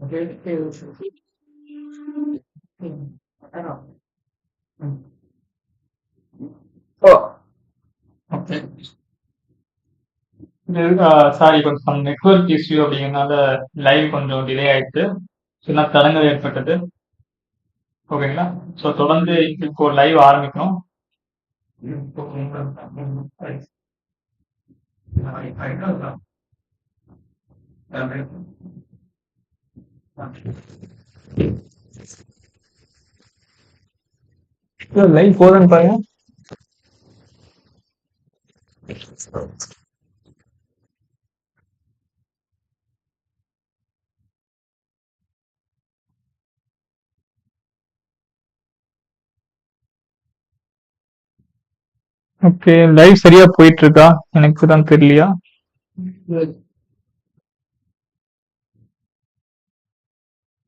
Okay sorry கொஞ்சம் network issue அப்படிங்கிறனால live கொஞ்சம் டிலே ஆயிடுச்சு சின்ன தடங்கள் ஏற்பட்டது ஓகேங்களா ஸோ தொடர்ந்து இப்போ லைவ் ஆரம்பிக்கணும் லைவ் போதுன்னு பாருங்க ஓகே லைவ் சரியா போயிட்டு இருக்கா? எனக்கு தான் தெரியலையா?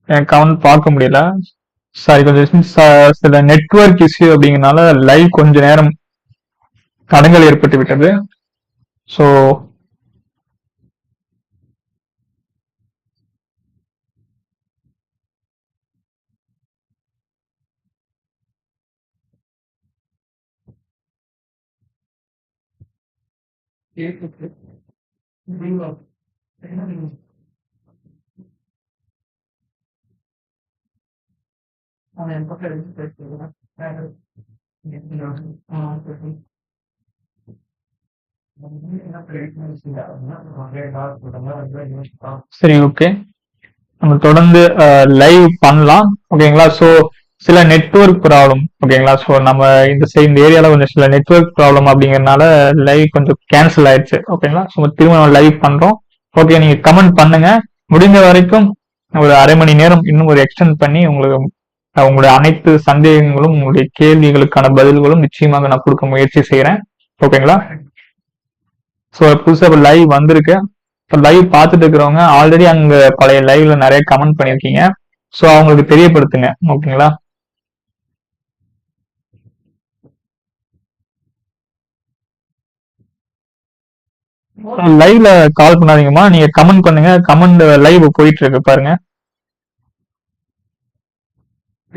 எனக்கு கவுண்ட் பார்க்க முடியல. சாரி கொஞ்சம் ச- சில நெட்வொர்க் இஷ்யூ அப்படிங்கறனால லைவ் கொஞ்ச நேரம் தடங்கள் ஏற்பட்டு விட்டது. ஸோ சரி ஓகே நம்ம தொடர்ந்து லைவ் பண்ணலாம். ஓகேங்களா ஸோ சில நெட்வொர்க் ப்ராப்ளம் ஓகேங்களா ஸோ நம்ம இந்த சைடு இந்த ஏரியால கொஞ்சம் சில நெட்வொர்க் ப்ராப்ளம் அப்படிங்கறதுனால லைவ் கொஞ்சம் கேன்சல் ஆயிடுச்சு. ஓகேங்களா ஸோ திரும்ப நம்ம லைவ் பண்றோம். ஓகே நீங்க கமெண்ட் பண்ணுங்க. முடிந்த வரைக்கும் ஒரு அரை மணி நேரம் இன்னும் ஒரு எக்ஸ்டெண்ட் பண்ணி உங்களுக்கு உங்களுடைய அனைத்து சந்தேகங்களும் உங்களுடைய கேள்விகளுக்கான பதில்களும் நிச்சயமாக நான் கொடுக்க முயற்சி செய்யறேன் ஓகேங்களா ஸோ புதுசாக இப்போ லைவ் வந்திருக்கு. இப்போ லைவ் பார்த்துட்டு இருக்கிறவங்க ஆல்ரெடி அங்க பழைய லைவ்ல நிறைய கமெண்ட் பண்ணியிருக்கீங்க ஸோ அவங்களுக்கு தெரியப்படுத்துங்க. ஓகேங்களா லைவ்ல கால் பண்ணாதீங்கம்மா. நீங்க கமெண்ட் பண்ணுங்க. கமெண்ட் லைவ் போயிட்டு இருக்கு. பாருங்க.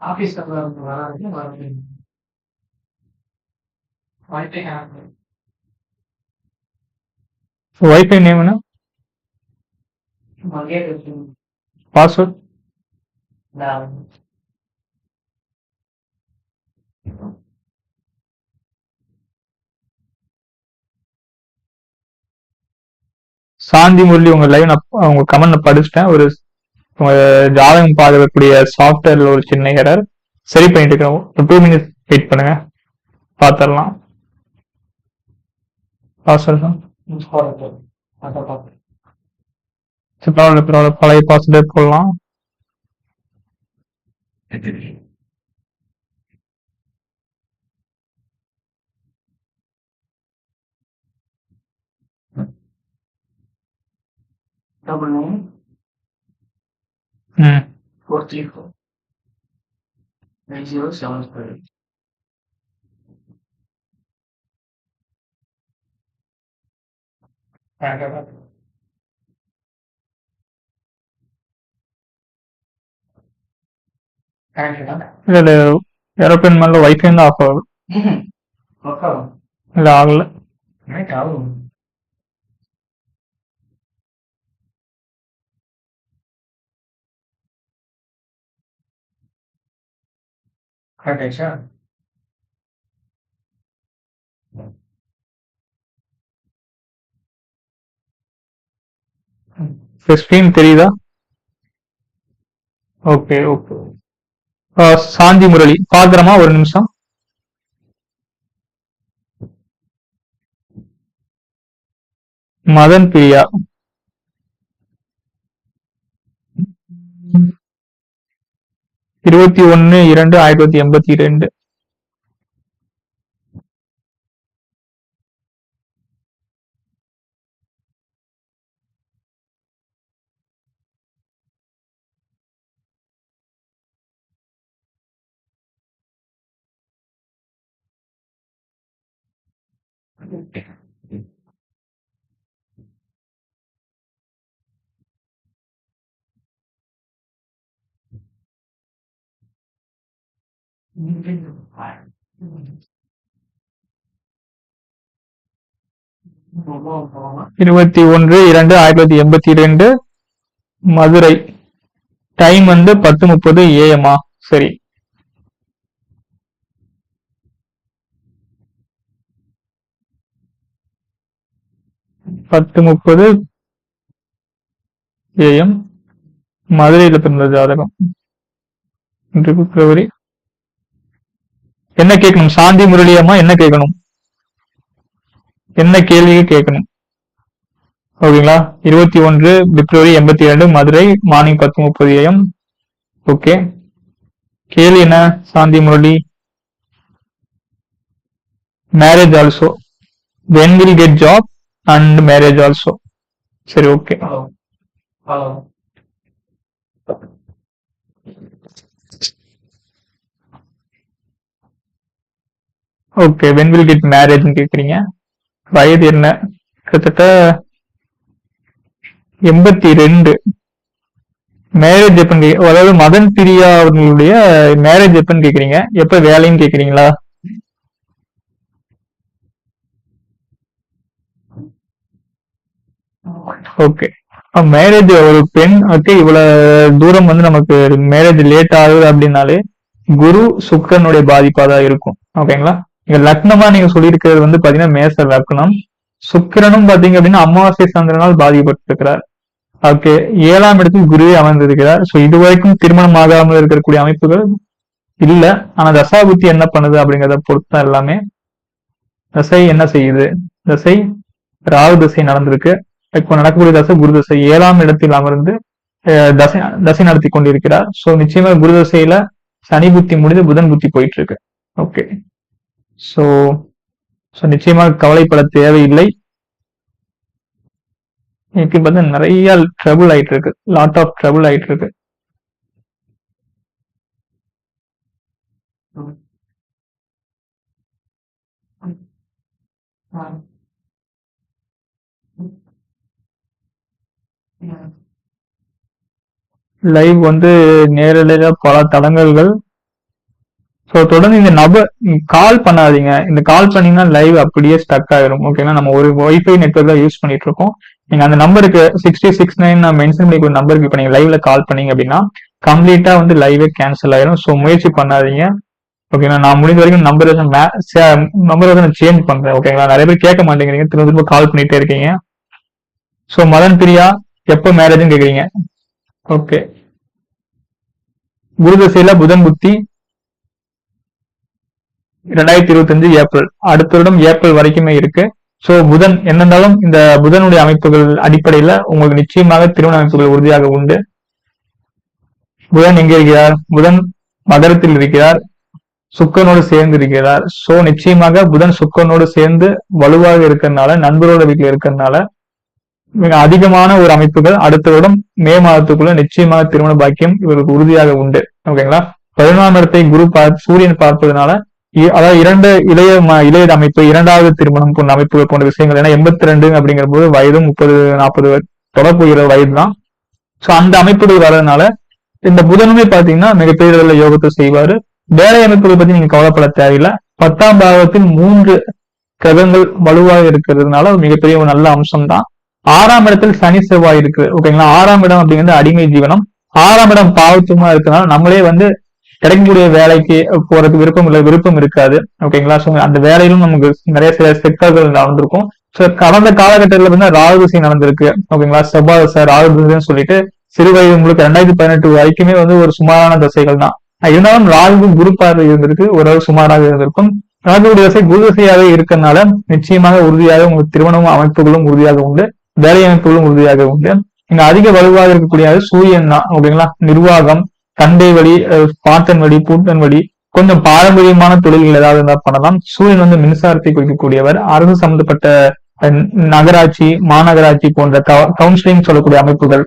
ஆபீஸ்ல வராது வராது வைஃபை வைஃபை நேம் என்ன? பாஸ்வேர்ட் சாந்தி முரளி உங்க லைவ் நான் உங்க கமெண்ட் படிச்சுட்டேன். ஒரு உங்க ஜாதகம் பார்க்கக்கூடிய சாஃப்ட்வேர்ல ஒரு சின்ன எரர் சரி பண்ணிட்டு இருக்கோம். ஒரு டூ மினிட்ஸ் வெயிட் பண்ணுங்க. பார்த்துடலாம் பரவாயில்ல பரவாயில்ல பழைய பாசிட்டே போடலாம். டபுள் நைன் ம் four three four nine zero seven five இல்ல இல்ல ஏரோப்ளேன் மேல வைஃபை தான் ஆஃப் ஆகுது இல்ல ஆகல ஆகும் ஸ்கிரீன் தெரியுதா ஓகே ஓகே சாந்தி முரளி பாக்குறமா ஒரு நிமிஷம்? மதன் பிரியா. இருபத்தி ஒன்னு இரண்டு ஆயிரத்தி தொள்ளாயிரத்தி எண்பத்தி ரெண்டு இருபத்தி ஒன்று இரண்டு ஆயிரத்தி தொள்ளாயிரத்தி எண்பத்தி ரெண்டு மதுரை. டைம் வந்து பத்து முப்பது ஏஎம்மா சரி. பத்து முப்பது ஏஎம் மதுரையில் பிறந்த ஜாதகம். பிப்ரவரி. என்ன கேட்கணும்? சாந்தி முரளியம்மா என்ன கேட்கணும்? என்ன கேள்வியை கேட்கணும்? ஓகேங்களா? இருபத்தி ஒன்று பிப்ரவரி எண்பத்தி இரண்டு மதுரை மார்னிங் பத்து முப்பது ஏஎம் ஓகே. கேள்வி என்ன? Shanti Murali. Marriage also when will get job and marriage also சரி okay. Okay when will get மேரேஜ்னு கேக்குறீங்க? வயது என்ன? கிட்டத்தட்ட எண்பத்தி ரெண்டு மேரேஜ் எப்பன்னு கே- அதாவது மதன் பிரியா அவர்களுடைய மேரேஜ் எப்பன்னு கேக்குறீங்க? எப்ப வேலைன்னு கேக்குறீங்களா? ஓகே மேரேஜ் ஒரு பெண் ஓகே இவ்வளவு தூரம் வந்து நமக்கு மேரேஜ் லேட் ஆகுது அப்படின்னாலே குரு சுக்கரனுடைய பாதிப்பா தான் இருக்கும் ஓகேங்களா இங்க லக்னமா நீங்க சொல்லியிருக்கிறது வந்து பாத்தீங்கன்னா மேச லக்னம். சுக்கிரனும் பாத்தீங்க அப்படின்னா அமாவாசை சந்திரனால் பாதிக்கப்பட்டிருக்கிறார். ஓகே ஏழாம் இடத்தில் குருவே அமர்ந்திருக்கிறார். சோ இது வரைக்கும் திருமணம் ஆகாமல் இருக்கக்கூடிய அமைப்புகள் இல்ல. ஆனா தசாபுத்தி என்ன பண்ணுது அப்படிங்கறத பொறுத்து தான் எல்லாமே. தசை என்ன செய்யுது? தசை ராகு தசை நடந்திருக்கு. இப்போ நடக்கக்கூடிய தசை குரு தசை. ஏழாம் இடத்தில் அமர்ந்து தசை தசை நடத்தி கொண்டிருக்கிறார். சோ நிச்சயமா குரு தசையில சனி புத்தி முடிந்து புதன் புத்தி போயிட்டு இருக்கு. ஓகே. சோ ஸோ நிச்சயமாக கவலைப்பட தேவையில்லை. எனக்கு பார்த்தா நிறைய ட்ரபுள் ஆயிட்டு இருக்கு லாட் ஆஃப் ட்ரபுள் ஆயிட்டு இருக்கு லைவ் வந்து நேரடியாக பல தடங்கல்கள் ஸோ தொடர்ந்து இந்த நபர் கால் பண்ணாதீங்க. இந்த கால் பண்ணீங்கன்னா லைவ் அப்படியே ஸ்டக் ஆயிரும். ஓகேங்களா நம்ம ஒரு ஒய்ஃபை நெட்ஒர்க் தான் யூஸ் பண்ணிட்டு இருக்கோம் நீங்க அந்த நம்பருக்கு சிக்ஸ்டி சிக்ஸ் நைன் நான் மென்ஷன் பண்ணி ஒரு நம்பருக்கு இப்போ நீங்க லைவ்ல கால் பண்ணீங்க அப்படின்னா கம்ப்ளீட்டா வந்து லைவே கேன்சல் ஆயிரும். ஸோ முயற்சி பண்ணாதீங்க. ஓகேங்களா நான் முடிஞ்ச வரைக்கும் நம்பர் நம்பர் வந்து நான் சேஞ்ச் பண்றேன். ஓகேங்களா நிறைய பேர் கேட்க மாட்டேங்கிறீங்க. திரும்ப திரும்ப கால் பண்ணிட்டே இருக்கீங்க. ஸோ மதன் பிரியா எப்போ மேரேஜ்னு கேக்குறீங்க? ஓகே குருதசையில புதன் புத்தி ரெண்டாயிரத்தி இருபத்தஞ்சு ஏப்ரல். அடுத்த வருடம் ஏப்ரல் வரைக்குமே இருக்கு. சோ புதன் என்ன இருந்தாலும் இந்த புதனுடைய அமைப்புகள் அடிப்படையில உங்களுக்கு நிச்சயமாக திருமண அமைப்புகள் உறுதியாக உண்டு. புதன் எங்க இருக்கிறார்? புதன் மகரத்தில் இருக்கிறார். சுக்கனோடு சேர்ந்து இருக்கிறார். சோ நிச்சயமாக புதன் சுக்கனோடு சேர்ந்து வலுவாக இருக்கிறதுனால நண்பரோட வீட்டில் இருக்கிறதுனால மிக அதிகமான ஒரு அமைப்புகள் அடுத்த வருடம் மே மாதத்துக்குள்ள நிச்சயமாக திருமண பாக்கியம் இவருக்கு உறுதியாக உண்டு. ஓகேங்களா பதினொன்றாம் இடத்தை குரு பார்த்து சூரியன் பார்ப்பதனால அதாவது இரண்டு இளைய ம- இளைய அமைப்பு இரண்டாவது திருமணம் போன்ற அமைப்புகள் போன்ற விஷயங்கள் ஏன்னா எண்பத்தி ரெண்டு அப்படிங்கிற போது வயதும் முப்பது நாற்பது தொடர்புகிற வயது தான். சோ அந்த அமைப்புகள் வர்றதுனால இந்த புதனுமே பாத்தீங்கன்னா மிகப்பெரிய யோகத்தை செய்வாரு. வேலை அமைப்புகள் பத்தி நீங்க கவலைப்பட தேவையில்லை. பத்தாம் பாவத்தில் மூன்று கிரகங்கள் வலுவாக இருக்கிறதுனால மிகப்பெரிய ஒரு நல்ல அம்சம் தான். ஆறாம் இடத்தில் சனி செவ்வாய் இருக்கு ஓகேங்களா? ஆறாம் இடம் அப்படிங்கிறது அடிமை ஜீவனம். ஆறாம் இடம் பாவத்துமா இருக்கிறதுனால நம்மளே வந்து கிடைக்கக்கூடிய வேலைக்கு போறதுக்கு விருப்பம் இல்லை விருப்பம் இருக்காது. ஓகேங்களா சோ அந்த வேலையிலும் நமக்கு நிறைய சில சிக்கல்கள் நடந்திருக்கும். சோ கடந்த காலகட்டத்துல வந்து ராகு திசை நடந்திருக்கு. ஓகேங்களா செவ்வாய் தசை ராகு திசைன்னு சொல்லிட்டு சிறு வயது உங்களுக்கு ரெண்டாயிரத்தி பதினெட்டு வரைக்குமே வந்து ஒரு சுமாரான தசைகள் தான். இருந்தாலும் ராகு குரு பார்வை இருந்திருக்கு. ஓரளவு சுமாராக இருந்திருக்கும். ராகுடைய தசை குரு தசையாக இருக்கறனால நிச்சயமாக உறுதியாக உங்களுக்கு திருமணம் அமைப்புகளும் உறுதியாக உண்டு. வேலை அமைப்புகளும் உறுதியாக உண்டு. இங்க அதிக வலுவாக இருக்கக்கூடிய சூரியன் தான். ஓகேங்களா நிர்வாகம் தந்தை வழி பாட்டன் வழி பூட்டன் வழி கொஞ்சம் பாரம்பரியமான தொழில்கள் ஏதாவது இருந்தால் பண்ணலாம். சூரியன் வந்து மின்சாரத்தை குறிக்கக்கூடியவர். அரசு சம்பந்தப்பட்ட நகராட்சி மாநகராட்சி போன்ற கவுன்சிலிங் சொல்லக்கூடிய அமைப்புகள்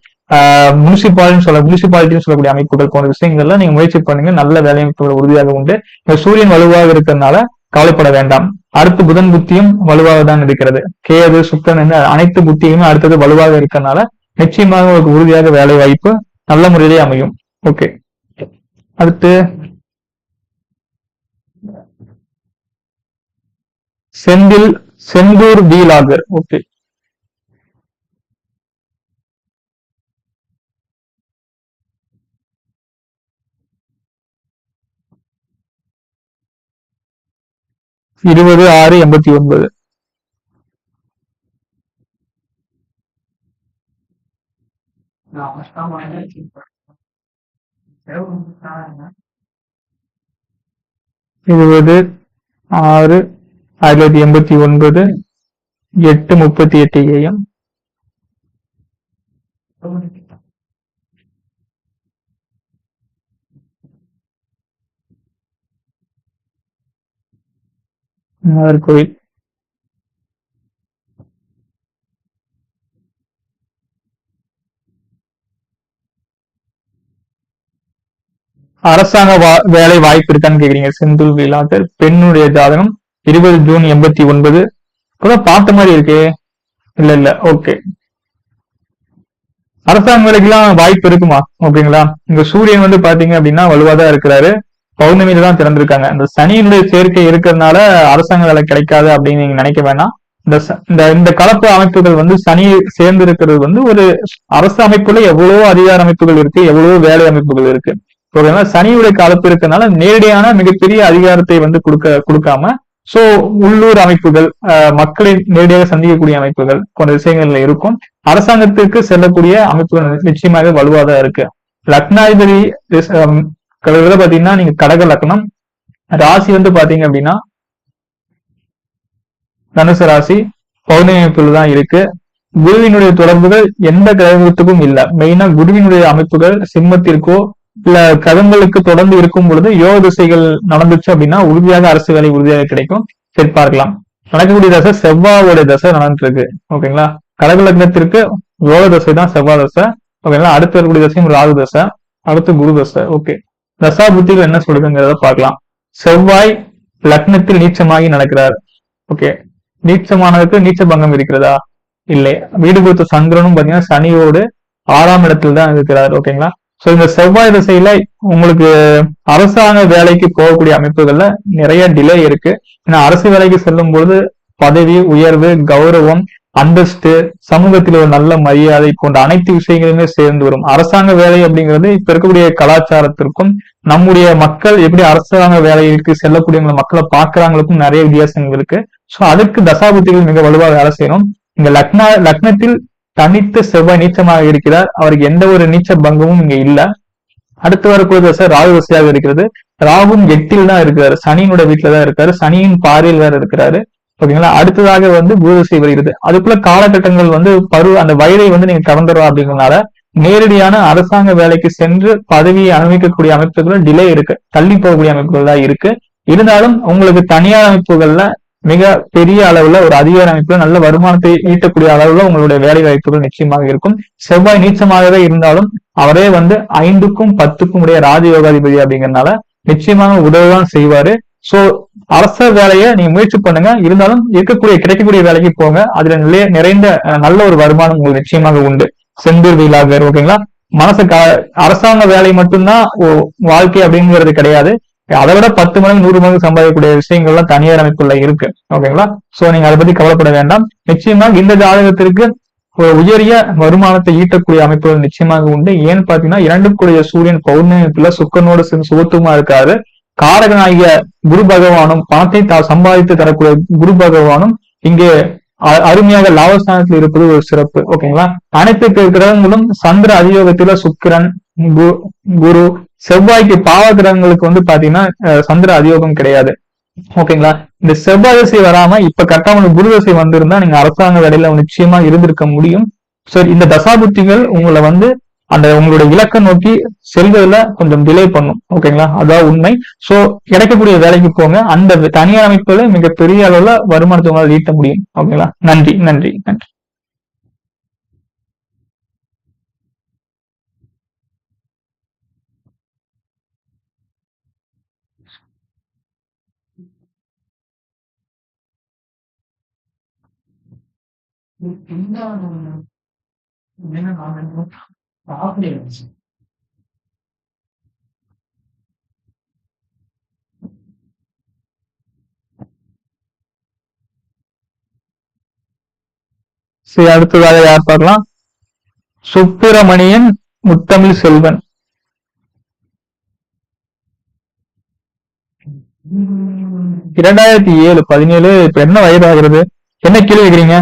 முனிசிபாலிட்டின்னு சொல்ல முனிசிபாலிட்டின்னு சொல்லக்கூடிய அமைப்புகள் போன்ற விஷயங்கள்ல நீங்க முயற்சி பண்ணுங்க. நல்ல வேலையமைப்புகள் உறுதியாக உண்டு. இந்த சூரியன் வலுவாக இருக்கிறதுனால கவலைப்பட வேண்டாம். அடுத்து புதன் புத்தியும் வலுவாக தான் இருக்கிறது. கேது சுக்கரன் என்று அனைத்து புத்தியுமே அடுத்தது வலுவாக இருக்கிறதுனால நிச்சயமாக உங்களுக்கு உறுதியாக வேலை வாய்ப்பு நல்ல முறையிலே அமையும். ஓகே. அடுத்து செந்தில் செந்தூர் வீலாகர். ஓகே இருபது ஆறு எண்பத்தி ஒன்பது. நான் கஷ்டமா செலவு இருபது ஆறு ஆயிரத்தி தொள்ளாயிரத்தி எண்பத்தி ஒன்பது எட்டு முப்பத்தி எட்டு ஏஎம் நாகர்கோவில் அரசாங்க வா- வேலை வாய்ப்பு இருக்கான்னு கேக்குறீங்க செந்தில் வீலாகர் பெண்ணுடைய ஜாதகம் இருபது ஜூன் எண்பத்தி ஒன்பது. இப்பதான் பார்த்த மாதிரி இருக்கே. இல்ல இல்ல ஓகே அரசாங்க வேலைக்கெல்லாம் வாய்ப்பு இருக்குமா? ஓகேங்களா இங்க சூரியன் வந்து பாத்தீங்க அப்படின்னா வலுவாதான் இருக்கிறாரு. பௌர்ணமியில தான் திறந்திருக்காங்க. இந்த சனியினுடைய சேர்க்கை இருக்கிறதுனால அரசாங்க வேலை கிடைக்காது அப்படின்னு நீங்க நினைக்க வேணாம். இந்த இந்த இந்த கலப்பு அமைப்புகள் வந்து சனி சேர்ந்து இருக்கிறது வந்து ஒரு அரசு அமைப்புல எவ்வளவோ அதிகார அமைப்புகள் இருக்கு எவ்வளவோ வேலை அமைப்புகள் இருக்கு. ஓகேங்களா சனியுடைய கலப்பு இருக்கனால நேரடியான மிகப்பெரிய அதிகாரத்தை வந்து கொடுக்க கொடுக்காம சோ உள்ளூர் அமைப்புகள் மக்களை நேரடியாக சந்திக்கக்கூடிய அமைப்புகள் போன்ற விஷயங்கள்ல இருக்கும். அரசாங்கத்திற்கு செல்லக்கூடிய அமைப்புகள் நிச்சயமாக வலுவாதான் இருக்கு. லக்னாதிபதி பாத்தீங்கன்னா நீங்க கடக லக்னம் ராசி வந்து பாத்தீங்க அப்படின்னா தனுசு ராசி பௌர்ணமி அமைப்புல தான் இருக்கு. குருவினுடைய தொடர்புகள் எந்த கிரகத்துக்கும் இல்ல. மெயினா குருவினுடைய அமைப்புகள் சிம்மத்திற்கோ இல்ல தொடர்ந்து இருக்கும் பொழுது யோக திசைகள் நடந்துச்சு அப்படின்னா உறுதியாக அரசு வேலை உறுதியாக கிடைக்கும். சரி பார்க்கலாம். நடக்கக்கூடிய தசை செவ்வாவோட தசை நடந்துட்டு இருக்கு ஓகேங்களா? கடக லக்னத்திற்கு யோக தசை தான் செவ்வாய் தசை. ஓகேங்களா? அடுத்து வரக்கூடிய தசையும் ராகு தசை. அடுத்து குரு தசை. ஓகே. தசா புத்திகள் என்ன சொல்லுதுங்கிறத பார்க்கலாம். செவ்வாய் லக்னத்தில் நீச்சமாகி நடக்கிறார். ஓகே. நீச்சமானதுக்கு நீச்ச பங்கம் இருக்கிறதா? இல்லை. வீடு கொடுத்த சந்திரனும் பாத்தீங்கன்னா சனியோடு ஆறாம் இடத்துல தான் இருக்கிறார். ஓகேங்களா? சோ இந்த செவ்வாய் திசையில உங்களுக்கு அரசாங்க வேலைக்கு போகக்கூடிய அமைப்புகள்ல நிறைய டிலே இருக்கு. ஏன்னா அரசு வேலைக்கு செல்லும் பொழுது பதவி உயர்வு கௌரவம் அந்தஸ்து சமூகத்தில் ஒரு நல்ல மரியாதை போன்ற அனைத்து விஷயங்களுமே சேர்ந்து வரும். அரசாங்க வேலை அப்படிங்கிறது இப்ப இருக்கக்கூடிய கலாச்சாரத்திற்கும் நம்முடைய மக்கள் எப்படி அரசாங்க வேலைக்கு செல்லக்கூடிய மக்களை பாக்குறாங்களுக்கும் நிறைய வித்தியாசங்கள் இருக்கு. சோ அதுக்கு தசாபுத்திகள் மிக வலுவாக வேலை செய்யணும். இங்க லக்னா லக்னத்தில் தனித்து செவ்வாய் நீச்சமாக இருக்கிறார். அவருக்கு எந்த ஒரு நீச்ச பங்கமும் இங்க இல்ல. அடுத்து வரக்கூடிய தசை ராகு தசையாக இருக்கிறது. ராகும் எட்டில் தான் இருக்கிறாரு. சனியினோட வீட்டுல தான் இருக்காரு. சனியின் பாறையில் வேற இருக்கிறாரு. ஓகேங்களா? அடுத்ததாக வந்து பூதசை வருகிறது. அதுக்குள்ள காலகட்டங்கள் வந்து பரு அந்த வயதை வந்து நீங்க கடந்துடும் அப்படிங்கறதுனால நேரடியான அரசாங்க வேலைக்கு சென்று பதவியை அனுபவிக்கக்கூடிய அமைப்புகள் டிலே இருக்கு. தள்ளி போகக்கூடிய அமைப்புகள் தான் இருக்கு. இருந்தாலும் உங்களுக்கு தனியார் அமைப்புகள்ல மிக பெரிய அளவுல ஒரு அதிகார அமைப்புல நல்ல வருமானத்தை ஈட்டக்கூடிய அளவுல உங்களுடைய வேலை வாய்ப்புகள் நிச்சயமாக இருக்கும். செவ்வாய் நீச்சமாகவே இருந்தாலும் அவரே வந்து ஐந்துக்கும் பத்துக்கும் உடைய ராஜயோகாதிபதி அப்படிங்கறதுனால நிச்சயமாக உதவிதான் செய்வாரு. சோ அரச வேலையை நீங்க முயற்சி பண்ணுங்க. இருந்தாலும் இருக்கக்கூடிய கிடைக்கக்கூடிய வேலைக்கு போங்க. அதுல நிலைய நிறைந்த நல்ல ஒரு வருமானம் உங்களுக்கு நிச்சயமாக உண்டு. செந்தூர் வீலாக ஓகேங்களா மனசு அரசாங்க வேலை மட்டும்தான் ஓ- வாழ்க்கை அப்படிங்கிறது கிடையாது. அதை விட பத்து மடங்கு நூறு மடங்கு சம்பாதிக்கக்கூடிய விஷயங்கள்லாம் தனியார் அமைப்புல இருக்கு. ஓகேங்களா? சோ நீங்க அதை பத்தி கவலைப்பட வேண்டாம். நிச்சயமா இந்த ஜாதகத்திற்கு ஒரு உயரிய வருமானத்தை ஈட்டக்கூடிய அமைப்புகள் நிச்சயமாக உண்டு. ஏன்னு பாத்தீங்கன்னா இரண்டுக்குடைய கூடிய சூரியன் பௌர்ணமிப்புல சுக்கனோடு சேர்ந்து சுகத்துவமா இருக்காரு. காரகனாகிய குரு பகவானும் பணத்தை தா- சம்பாதித்து தரக்கூடிய குரு பகவானும் இங்கே அ- அருமையாக லாபஸ்தானத்தில் இருப்பது ஒரு சிறப்பு. ஓகேங்களா? அனைத்து கிரகங்களும் சந்திர அதியோகத்துல சுக்கிரன் குரு செவ்வாய்க்கு பாவ கிரகங்களுக்கு வந்து பாத்தீங்கன்னா சந்திர அதியோகம் கிடையாது. ஓகேங்களா? இந்த செவ்வாய் தசை வராம இப்ப கரெக்டா உங்களுக்கு குரு தசை வந்திருந்தா நீங்க அரசாங்க வேலையில நிச்சயமா இருந்திருக்க முடியும். சரி இந்த தசாபுத்திகள் உங்களை வந்து அந்த உங்களுடைய இலக்கை நோக்கி செல்வதில் கொஞ்சம் டிலே பண்ணும். ஓகேங்களா? அதான் உண்மை. சோ கிடைக்கக்கூடிய வேலைக்கு போங்க. அந்த தனியார் அமைப்புல மிகப்பெரிய அளவுல வருமானத்தை உங்களால் ஈட்ட முடியும். ஓகேங்களா? நன்றி நன்றி நன்றி. என்ன என்ன நான் சரி அடுத்ததாக யார் பாடலாம் சுப்பிரமணியன் முத்தமிழ் செல்வன். இரண்டாயிரத்தி ஏழு பதினேழு இப்ப என்ன வயதாகிறது? என்ன கேள்வி கேக்குறீங்க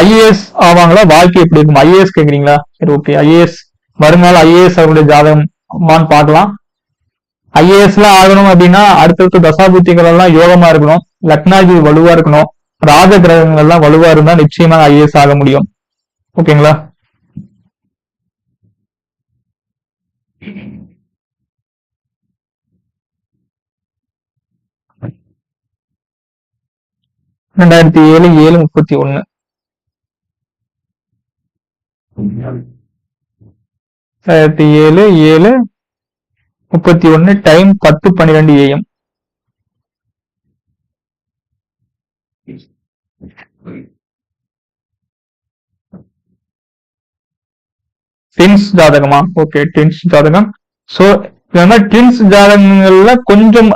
ஐஏஎஸ் ஆவாங்களா? வாழ்க்கை எப்படி இருக்கும்? ஐஏஎஸ் கேக்குறீங்களா? சரி ஓகே ஐஏஎஸ் வருங்கால ஐஏஎஸ் அவருடைய ஜாதகமான்னு பார்க்கலாம். ஐஏஎஸ் எல்லாம் ஆகணும் அப்படின்னா அடுத்தடுத்த தசாபுத்திகள் எல்லாம் யோகமா இருக்கணும். லக்னாதிபதி வலுவா இருக்கணும். ராஜ கிரகங்கள் எல்லாம் வலுவா இருந்தா நிச்சயமா ஐஏஎஸ் ஆக முடியும். ஓகேங்களா? ரெண்டாயிரத்தி ஏழு ஏழு முப்பத்தி ஒன்னு ரெண்டாயிரத்தி ஏழு ஏழு முப்பத்தி ஒண்ணு டைம் பத்து பன்னிரெண்டு ஏஎம் ட்வின்ஸ் ஜாதகமா? ஓகே ட்வின்ஸ் ஜாதகம். சோ ட்வின்ஸ் ஜாதகங்கள்ல கொஞ்சம்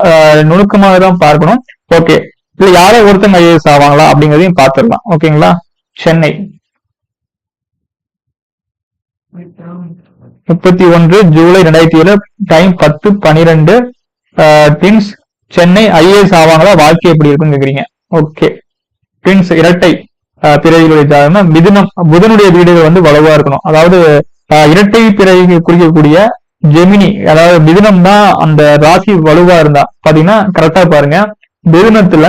நுணுக்கமாக தான் பார்க்கணும். ஓகே இல்ல யாரோ ஒருத்தங்க ஐஏஎஸ் ஆவாங்களா அப்படிங்கறதையும் பார்த்துடலாம். ஓகேங்களா சென்னை. முப்பத்தி ஒன்று ஜூலை ரெண்டாயிரத்தி ஏழு டைம் பத்து பனிரெண்டு ட்வின்ஸ் சென்னை ஐஏஎஸ் ஆவாங்களா? வாழ்க்கை எப்படி இருக்குன்னு கேக்குறீங்க. ஓகே ட்வின்ஸ் இரட்டை பிறவிகளுடைய ஜாதகம். மிதுனம் புதனுடைய வீடுகள் வந்து வலுவா இருக்கணும். அதாவது இரட்டை பிறகு குறிக்கக்கூடிய ஜெமினி அதாவது மிதுனம் தான் அந்த ராசி வலுவா இருந்தா. பாத்தீங்கன்னா கரெக்டா பாருங்க. மிதுனத்துல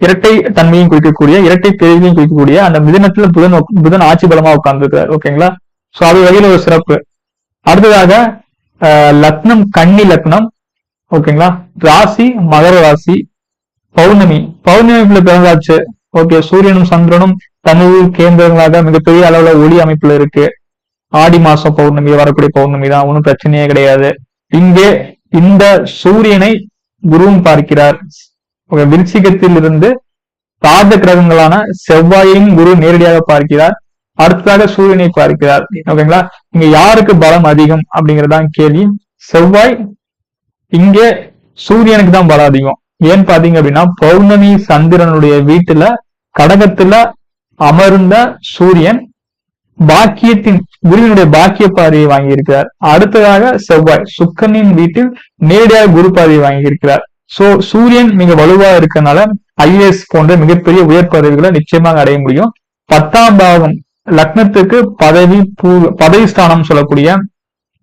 இரட்டை தன்மையும் குறிக்கக்கூடிய இரட்டை பிரிவையும் குறிக்கக்கூடிய அந்த மிதுனத்துல புதன் புதன் ஆட்சி பலமா உட்கார்ந்துருக்காரு ஓகேங்களா சோ அது வகையில ஒரு சிறப்பு. அடுத்ததாக லக்னம் கன்னி லக்னம். ஓகேங்களா ராசி மகர ராசி பௌர்ணமி. பௌர்ணமிக்குள்ள பிறந்தாச்சு. ஓகே சூரியனும் சந்திரனும் தமிழ் கேந்திரங்களாக மிகப்பெரிய அளவுல ஒளி அமைப்புல இருக்கு. ஆடி மாசம் பௌர்ணமி வரக்கூடிய பௌர்ணமி தான். ஒன்றும் பிரச்சனையே கிடையாது. இங்கே இந்த சூரியனை குருவும் பார்க்கிறார். விருச்சிகத்தில் இருந்து பாத கிரகங்களான செவ்வாயையும் குரு நேரடியாக பார்க்கிறார். அடுத்ததாக சூரியனை பார்க்கிறார். ஓகேங்களா இங்க யாருக்கு பலம் அதிகம் அப்படிங்கறதான் கேள்வி. செவ்வாய் இங்கே சூரியனுக்கு தான் பலம் அதிகம். ஏன் பாத்தீங்க அப்படின்னா பௌர்ணமி சந்திரனுடைய வீட்டுல கடகத்துல அமர்ந்த சூரியன் பாக்கியத்தின் குருவினுடைய பாக்கிய பாதையை வாங்கியிருக்கிறார். அடுத்ததாக செவ்வாய் சுக்கனின் வீட்டில் நேரடியாக குரு பாதையை வாங்கியிருக்கிறார். சோ சூரியன் மிக வலுவா இருக்கனால ஐஏஎஸ் போன்ற மிகப்பெரிய உயர் பதவிகளை நிச்சயமாக அடைய முடியும். பத்தாம் பாவம் லக்னத்துக்கு பதவி பூ பதவி ஸ்தானம் சொல்லக்கூடிய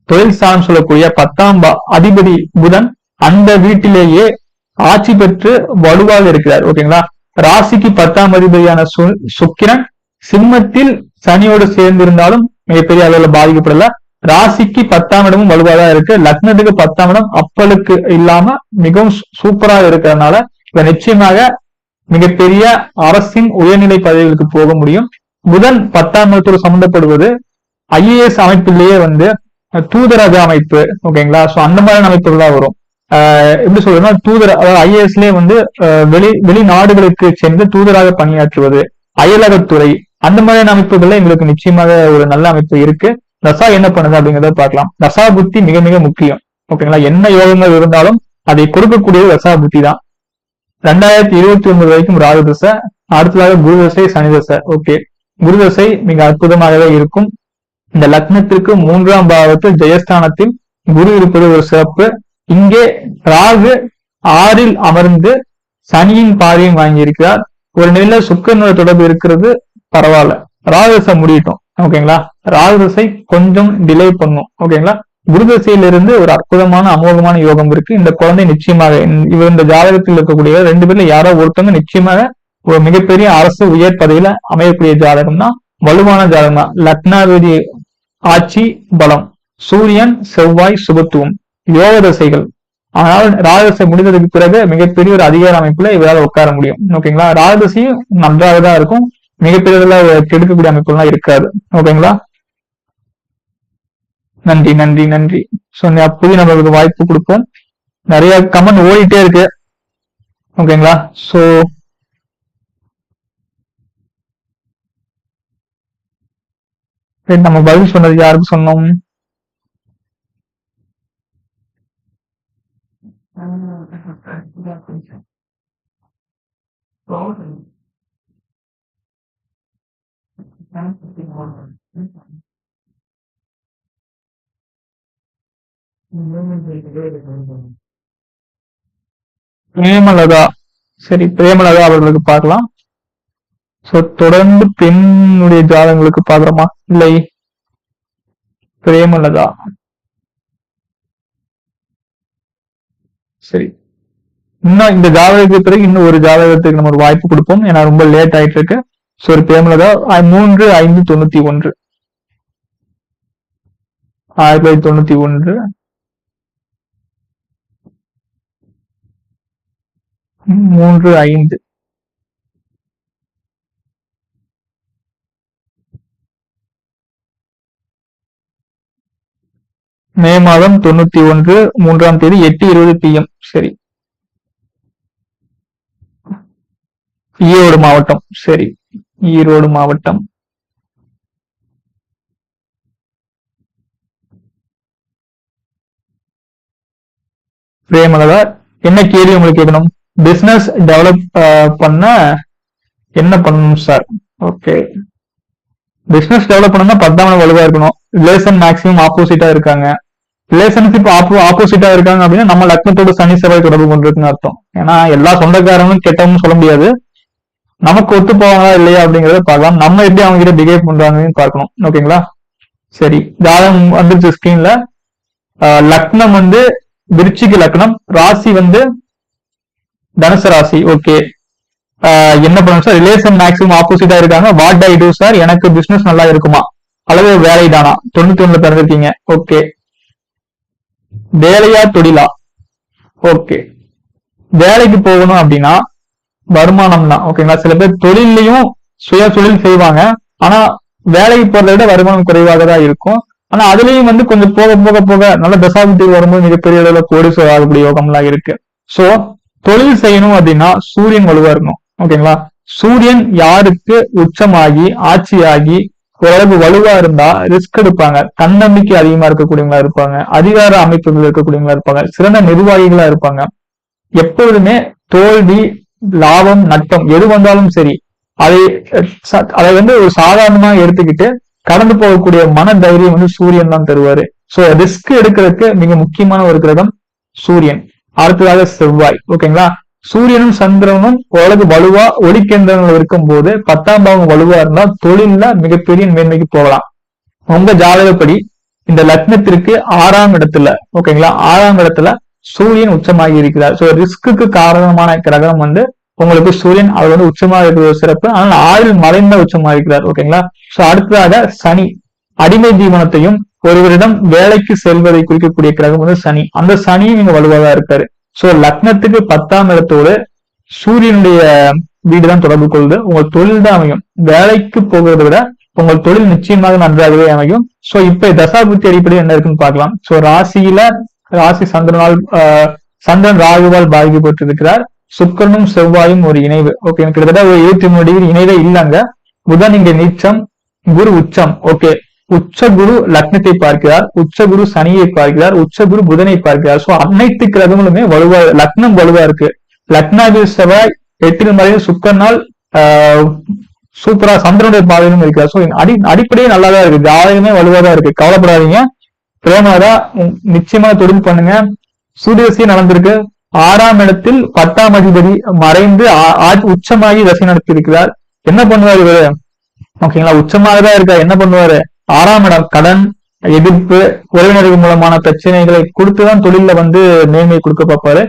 தொழில் ஸ்தானம் சொல்லக்கூடிய பத்தாம் அதிபதி புதன் அந்த வீட்டிலேயே ஆட்சி பெற்று வலுவாக இருக்கிறார். ஓகேங்களா? ராசிக்கு பத்தாம் அதிபதியான சு- சுக்கிரன் சிம்மத்தில் சனியோடு சேர்ந்திருந்தாலும் மிகப்பெரிய அளவில் பாதிக்கப்படல. ராசிக்கு பத்தாம் இடமும் வலுவாக தான் இருக்கு. லக்னத்துக்கு பத்தாம் இடம் அப்பலுக்கு இல்லாம மிகவும் சூப்பராக சூப்பரா இருக்கிறதுனால இவர் நிச்சயமாக மிகப்பெரிய அரசின் உயர்நிலை பதவிகளுக்கு போக முடியும். புதன் பத்தாம் இடத்தோடு சம்பந்தப்படுவது ஐஏஎஸ் அமைப்பிலேயே வந்து தூதரக அமைப்பு ஓகேங்களா? சோ அந்த மாதிரியான அமைப்புகள் தான் வரும். ஆஹ் எப்படி சொல்றதுன்னா தூதர அதாவது ஐஏஎஸ்லயே வந்து வெளி வெளிநாடுகளுக்கு சென்று தூதராக பணியாற்றுவது அயலகத்துறை அந்த மாதிரியான அமைப்புகள்ல எங்களுக்கு நிச்சயமாக ஒரு நல்ல அமைப்பு இருக்கு. தசா என்ன பண்ணுது அப்படிங்கறத பார்க்கலாம். தசா புத்தி மிக மிக முக்கியம். ஓகேங்களா? என்ன யோகங்கள் இருந்தாலும் அதை கொடுக்கக்கூடியது தசா புத்தி தான். ரெண்டாயிரத்தி இருபத்தி ஒன்பது வரைக்கும் ராகு தசை அடுத்ததாக குரு தசை சனி தசை. ஓகே. குருதசை மிக அற்புதமாகவே இருக்கும். இந்த லக்னத்திற்கு மூன்றாம் பாவத்தில் ஜெயஸ்தானத்தில் குரு இருப்பது ஒரு சிறப்பு. இங்கே ராகு ஆறில் அமர்ந்து சனியின் பார்வையும் வாங்கியிருக்கிறார். ஒரு நிலையில சுக்கரனோட தொடர்பு இருக்கிறது. பரவாயில்ல. ராகுதசை முடியட்டும். ஓகேங்களா? ராகுதசை கொஞ்சம் டிலே பண்ணும். ஓகேங்களா? குருதசையிலிருந்து ஒரு அற்புதமான அமோகமான யோகம் இருக்கு. இந்த குழந்தை நிச்சயமாக இவர் இந்த ஜாதகத்தில் இருக்கக்கூடிய ரெண்டு பேர்ல யாரோ ஒருத்தவங்க நிச்சயமாக ஒரு மிகப்பெரிய அரசு உயர் பதவியில அமையக்கூடிய ஜாதகம் தான் வலுவான ஜாதகம் தான் லக்னாதிபதி ஆட்சி பலம் சூரியன் செவ்வாய் சுபத்துவம் யோக தசைகள். ஆனால் ராஜதசை முடிந்ததுக்கு பிறகு மிகப்பெரிய ஒரு அதிகார அமைப்புல இவரால் உட்கார முடியும். ஓகேங்களா? ராஜதசையும் நன்றாக தான் இருக்கும் மிகப்பெரிய கெடுக்கக்கூடிய அமைப்புலாம் இருக்காது. ஓகேங்களா? நன்றி நன்றி நன்றி. ஸோ புதிய நம்மளுக்கு வாய்ப்பு கொடுப்போம். நிறைய கமெண்ட் ஓடிட்டே இருக்கு. ஓகேங்களா? ஸோ நம்ம பதில் சொன்னது யாருக்கு சொன்னோம்? பிரேமலதா. சரி பிரேமலதா அவர்களுக்கு பார்க்கலாம். சோ தொடர்ந்து பெண்ணுடைய ஜாதகங்களுக்கு பாக்குறோமா இல்லை. பிரேமலதா. சரி. இன்னும் இந்த ஜாதகத்துக்கு பிறகு இன்னும் ஒரு ஜாதகத்துக்கு நம்ம ஒரு வாய்ப்பு கொடுப்போம். ஏன்னா ரொம்ப லேட் ஆயிட்டு இருக்கு சோ ஒரு பிரேமலதா மூன்று ஐந்து தொண்ணூத்தி ஒன்று. ஆயிரத்தி தொள்ளாயிரத்தி தொண்ணூத்தி ஒன்று. மூன்று ஐந்து. மே மாதம் தொண்ணூத்தி ஒன்று மூன்றாம் தேதி எட்டு இருபது பிஎம் சரி. ஈரோடு மாவட்டம். சரி. ஈரோடு மாவட்டம். பிரேமலதா என்ன கேள்வி உங்களுக்கு கேட்கணும்? பிசினஸ் டெவலப் பண்ண என்ன பண்ணணும் சார் ஓகே பிசினஸ் டெவலப் பண்ணணும்னா பத்தாம் வலுவா இருக்கணும். ரிலேஷன் மேக்ஸிமம் ஆப்போசிட்டா இருக்காங்க. ரிலேஷன்ஷிப் ஆப்போ ஆப்போசிட்டா இருக்காங்க அப்படின்னா நம்ம லக்னத்தோட சனி செவ்வாய் தொடர்பு கொண்டிருக்குன்னு அர்த்தம். ஏன்னா எல்லா சொந்தக்காரங்களும் கெட்டவங்க சொல்ல முடியாது. நமக்கு ஒத்து போவாங்களா இல்லையா அப்படிங்கறத பார்க்கலாம். நம்ம எப்படி அவங்க கிட்ட பிஹேவ் பண்றாங்கன்னு பார்க்கணும். ஓகேங்களா? சரி ஜாதகம் வந்துருச்சு ஸ்கிரீன்ல லக்னம் வந்து விருச்சிக்கு லக்னம். ராசி வந்து தனுசு ராசி. ஓகே. என்ன பண்ணும் சார் ரிலேஷன் மேக்ஸிமம் ஆப்போசிட்டா இருக்காங்க. வாட் ஐ டூ சார் எனக்கு பிசினஸ் நல்லா இருக்குமா? அளவு வேலை தானா தொண்ணூத்தி ஒண்ணுல பிறந்திருக்கீங்க. ஓகே. வேலையா தொழிலா? ஓகே வேலைக்கு போகணும் அப்படின்னா வருமானம் தான் ஓகேங்களா சில பேர் தொழிலையும் சுய தொழில் செய்வாங்க. ஆனா வேலைக்கு போறதை விட வருமானம் குறைவாக தான் இருக்கும். ஆனா அதுலயும் வந்து கொஞ்சம் போக போக போக நல்ல தசாபுத்தி வரும்போது மிகப்பெரிய அளவுல கோடீஸ்வரர் ஆகக்கூடிய யோகம்லாம் இருக்கு. சோ தொழில் செய்யணும் அப்படின்னா சூரியன் வலுவா இருக்கணும். ஓகேங்களா சூரியன் யாருக்கு உச்சமாகி ஆட்சியாகி ஓரளவு வலுவா இருந்தா ரிஸ்க் எடுப்பாங்க. தன்னம்பிக்கை அதிகமா இருக்கக்கூடியவங்களா இருப்பாங்க. அதிகார அமைப்புகள் இருக்கக்கூடியவங்களா இருப்பாங்க. சிறந்த நிர்வாகிகளா இருப்பாங்க. எப்பொழுதுமே தோல்வி லாபம் நட்டம் எது வந்தாலும் சரி அதை அதை வந்து ஒரு சாதாரணமா எடுத்துக்கிட்டு கடந்து போகக்கூடிய மன தைரியம் வந்து சூரியன் தான் தருவாரு. சோ ரிஸ்க் எடுக்கிறதுக்கு மிக முக்கியமான ஒரு கிரகம் சூரியன். அடுத்ததாக செவ்வாய். ஓகேங்களா சூரியனும் சந்திரனும் உலக வலுவா ஒளிக்கேந்திரங்கள் இருக்கும் போது பத்தாம் பாவம் வலுவா இருந்தா தொழில்ல மிகப்பெரிய மேன்மைக்கு போகலாம். உங்க ஜாதகப்படி இந்த லக்னத்திற்கு ஆறாம் இடத்துல ஓகேங்களா? ஆறாம் இடத்துல சூரியன் உச்சமாகி இருக்கிறார். சோ ரிஸ்க்கு காரணமான கிரகம் வந்து உங்களுக்கு சூரியன் அவர் வந்து உச்சமாக இருக்கிறது சிறப்பு. ஆனால் ஆறில் மறைந்த உச்சமாக இருக்கிறார் ஓகேங்களா? சோ அடுத்ததாக சனி. அடிமை ஜீவனத்தையும் ஒருவரிடம் வேலைக்கு செல்வதை குறிக்கக்கூடிய கிரகம் வந்து சனி. அந்த சனியும் இங்க வலுவாக இருக்காரு. சோ லக்னத்துக்கு பத்தாம் இடத்தோடு சூரியனுடைய வீடு தான் தொடர்பு கொள்ளுது. உங்கள் தொழில் தான் அமையும். வேலைக்கு போகிறத விட உங்கள் தொழில் நிச்சயமாக நன்றாகவே அமையும். சோ இப்ப தசாபுத்தி அடிப்படையில் என்ன இருக்குன்னு பார்க்கலாம். சோ ராசியில ராசி சந்திரனால் ஆஹ், சந்திரன் ராகுவால் பாதிக்கப்பட்டிருக்கிறார் சுக்கிரனும் செவ்வாயும் ஒரு இணைவு. ஓகே கிட்டத்தட்ட ஒரு இருபத்தி மூணு டிகிரி இணைவே இல்லைங்க. புதன் இங்க நீச்சம் குரு உச்சம். ஓகே உச்சகுரு லக்னத்தை பார்க்கிறார் உச்ச குரு சனியை பார்க்கிறார் உச்ச குரு புதனை பார்க்கிறார். சோ அனைத்து கிரகங்களுமே வலுவா லக்னம் வலுவா இருக்கு. லக்னாதிபதி செவ்வாய் எட்டில் மறைவு சுக்கரனால் ஆஹ், சூப்பரா சந்திரனுடைய பாதையிலும் இருக்கிறார். சோ அடி அடிப்படையே நல்லா தான் இருக்கு. ஜாதகமே வலுவா தான் இருக்கு. கவலைப்படாதீங்க. பிரேமாதா உம், நிச்சயமா தொழில் பண்ணுங்க. சூரியசி நடந்திருக்கு. ஆறாம் இடத்தில் பத்தாம் அதிபதி மறைந்து ஆ- உச்சமாகி தசை நடத்தியிருக்கிறார். என்ன பண்ணுவார் இவரு? ஓகேங்களா உச்சமாக தான் இருக்கா என்ன பண்ணுவாரு? ஆறாம் இடம் கடன் எதிர்ப்பு உறவினர்கள் மூலமான பிரச்சனைகளை கொடுத்துதான் தொழில வந்து மேன்மை கொடுக்க பார்ப்பாரு.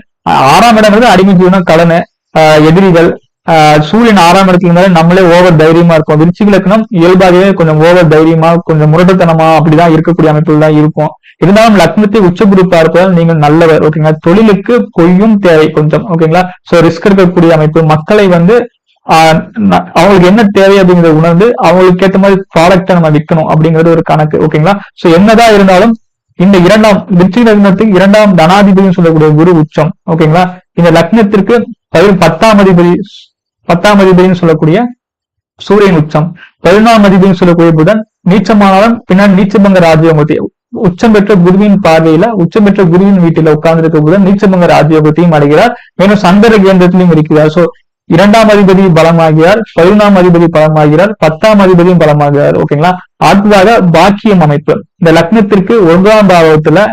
ஆறாம் இடம் வந்து அடிமை ஜீவனம் கடன் ஆஹ் எதிரிகள். ஆஹ் சூரியன் ஆறாம் இடத்துல இருந்தாலும் நம்மளே ஓவர் தைரியமா இருக்கும் விருச்சிக லக்னம் இயல்பாகவே கொஞ்சம் ஓவர் தைரியமா கொஞ்சம் முரட்டுத்தனமா அப்படிதான் இருக்கக்கூடிய அமைப்புகள் தான் இருக்கும் இருந்தாலும் லக்னத்தை உச்சப்படுத்த இருப்பதால் நீங்கள் நல்லவர் ஓகேங்களா தொழிலுக்கு பொய்யும் தேவை கொஞ்சம் ஓகேங்களா சோ ரிஸ்க் இருக்கக்கூடிய அமைப்பு. மக்களை வந்து அவங்களுக்கு என்ன தேவை அப்படிங்கறத உணர்ந்து அவங்களுக்கு ஏத்த மாதிரி ப்ராடக்டை நம்ம விற்கணும் அப்படிங்கிறது ஒரு கணக்கு ஓகேங்களா சோ என்னதான் இருந்தாலும் இந்த இரண்டாம் விருச்சிக லக்னத்துக்கு இரண்டாம் தனாதிபதினு சொல்லக்கூடிய குரு உச்சம் ஓகேங்களா இந்த லக்னத்திற்கு பதில் பத்தாம் அதிபதி பத்தாம் அதிபதினு சொல்லக்கூடிய சூரியன் உச்சம் பதினொன்றாம் அதிபதினு சொல்லக்கூடிய புதன் நீச்சமானாலும் பின்னால் நீச்சபங்க ராஜயோகத்தை உச்சம் பெற்ற குருவின் பார்வையில உச்சம் பெற்ற குருவின் வீட்டில உட்கார்ந்திருக்க புதன் நீச்சபங்க ராஜயோகத்தையும் அடைகிறார். மேலும் சந்திர கேந்திரத்திலையும் இருக்கிறார். சோ இரண்டாம் அதிபதி பலமாகிறார் பதினொன்றாம் அதிபதி பலமாகிறார் பத்தாம் அதிபதியும் பலமாகிறார். ஓகேங்களா அடுத்ததாக பாக்கியம் அமைப்பு. இந்த லக்னத்திற்கு ஒன்பதாம் பாவத்துல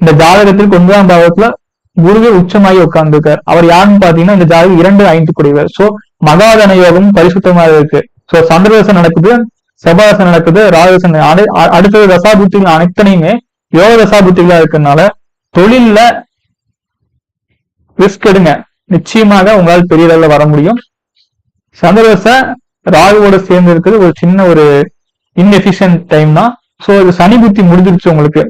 இந்த ஜாதகத்திற்கு ஒன்பதாம் பாவத்துல குருவே உச்சமாகி உட்கார்ந்துருக்கார். அவர் யாருன்னு பாத்தீங்கன்னா இந்த ஜாதகம் இரண்டு ஐந்து குடிவர். சோ மகாதன யோகம் பரிசுத்தமாக இருக்கு. சோ சந்திரதசம் நடக்குது செவ்வாதசம் நடக்குது ராகதசம் அடுத்தது தசாபுத்திகள் அனைத்தனையுமே யோக தசாபுத்திகளா இருக்கிறதுனால தொழில்ல ரிஸ்க் எடுங்க. நிச்சயமாக உங்களால் பெரிய அளவுல வர முடியும். சந்திரதசை ராகுவோட சேர்ந்து இருக்கிறது ஒரு சின்ன ஒரு இன்எஃபிஷியன்ட் டைம் தான். சோ இது சனி புத்தி முடிஞ்சிருச்சு உங்களுக்கு.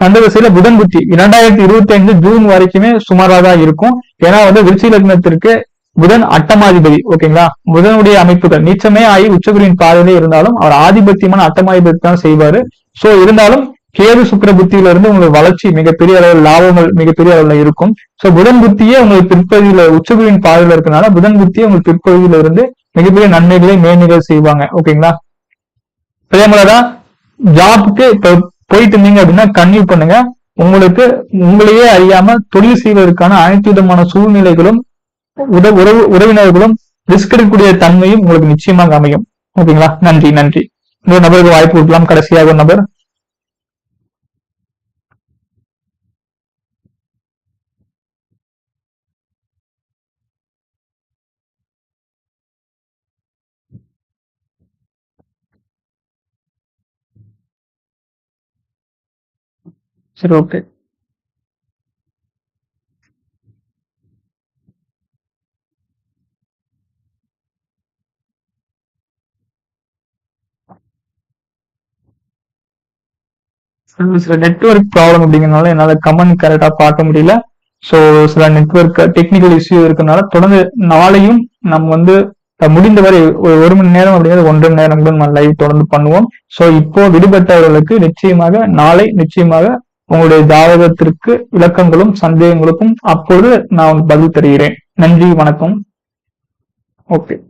சந்திரதசையில புதன் புத்தி. இரண்டாயிரத்தி இருபத்தி ஐந்து ஜூன் வரைக்குமே சுமாரா தான் இருக்கும். ஏன்னா வந்து விருச்சி லக்னத்திற்கு புதன் அட்டமாதிபதி ஓகேங்களா? புதனுடைய அமைப்புகள். நீச்சமே ஆகி உச்சகுரியின் பாதையிலே இருந்தாலும் அவர் ஆதிபத்தியமான அட்டமாதிபதி தான் செய்வாரு. சோ இருந்தாலும் கேது சுக்கர புத்தியில இருந்து உங்களுக்கு வளர்ச்சி மிகப்பெரிய அளவில் லாபங்கள் மிகப்பெரிய அளவுல இருக்கும். சோ புதன் புத்தியே உங்களுக்கு பிற்பகுதியில உச்சகுரியின் பாதையில இருக்கனால புதன் புத்தியே உங்களுக்கு பிற்பகுதியில இருந்து மிகப்பெரிய நன்மைகளை மேன்மைகள் செய்வாங்க. ஓகேங்களா அதே மாதிரிதான் ஜாப்புக்கு இப்ப போயிட்டு இருந்தீங்க அப்படின்னா கன்யூ பண்ணுங்க. உங்களுக்கு உங்களையே அறியாம தொழில் செய்வதற்கான அனைத்து விதமான சூழ்நிலைகளும் உத உறவு உறவினர்களும் ரிஸ்க் எடுக்கக்கூடிய தன்மையும் உங்களுக்கு நிச்சயமாக அமையும். ஓகேங்களா நன்றி நன்றி. இன்னொரு நபருக்கு வாய்ப்பு கொடுக்கலாம். கடைசியாக ஒரு நபர். சரி ஓகே சில நெட்வொர்க் ப்ராப்ளம் அப்படிங்கறனால என்னால கமெண்ட் கரெக்டா பார்க்க முடியல. ஸோ சில நெட்ஒர்க் டெக்னிக்கல் இஷ்யூ இருக்கனால தொடர்ந்து நாளையும் நம்ம வந்து முடிந்தவரை ஒரு ஒரு மணி நேரம் அப்படிங்கிறது ஒன்றரை மணி நேரம் கூட நம்ம லைவ் தொடர்ந்து பண்ணுவோம். ஸோ இப்போ விடுபட்டவர்களுக்கு நிச்சயமாக நாளை நிச்சயமாக உங்களுடைய ஜாதகத்திற்கு விளக்கங்களும் சந்தேகங்களுக்கும் அப்பொழுது நான் பதில் தருகிறேன். நன்றி வணக்கம். ஓகே.